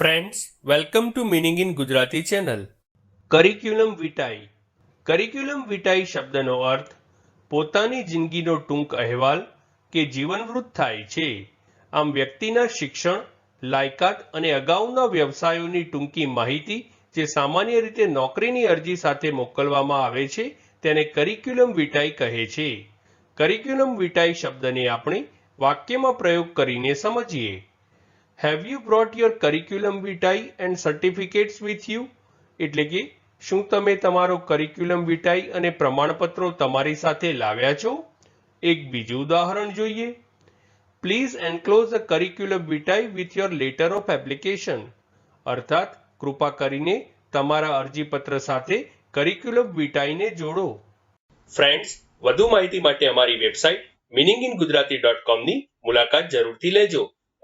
Friends welcome to meaning in Gujarati channel curriculum vitae curriculum vitae શબ્દનો અર્થ, પોતાની જિંદગીનો ટૂંક અહેવાલ કે જીવનવૃત્ત થાય છે. આમ વ્યક્તિના શિક્ષણ, લાયકાત અને અગાઉના વ્યવસાયોની ટૂંકી માહિતી જે સામાન્ય રીતે નોકરીની અરજી સાથે મોકલવામાં આવે છે, તેને કરિક્યુલમ વિટાઈ કહે છે. કરિક્યુલમ વિટાઈ શબ્દને આપણે વાક્યમાં પ્રયોગ કરીને સમજીએ. Have you brought your curriculum vitae and certificates with you એટલે કે, શું તમે તમારો કરિક્યુલમ વિટાઈ અને પ્રમાણપત્રો તમારી સાથે લાવ્યા છો? એક બીજું ઉદાહરણ જોઈએ. Please enclose a curriculum vitae with your letter of application અર્થાત, કૃપા કરીને તમારા અરજીપત્ર સાથે કરિક્યુલમ વિટાઈને જોડો. ફ્રેન્ડ્સ વધુ માહિતી માટે અમારી website meaning in Gujarati dot કોમની મુલાકાત જરૂરથી લેજો.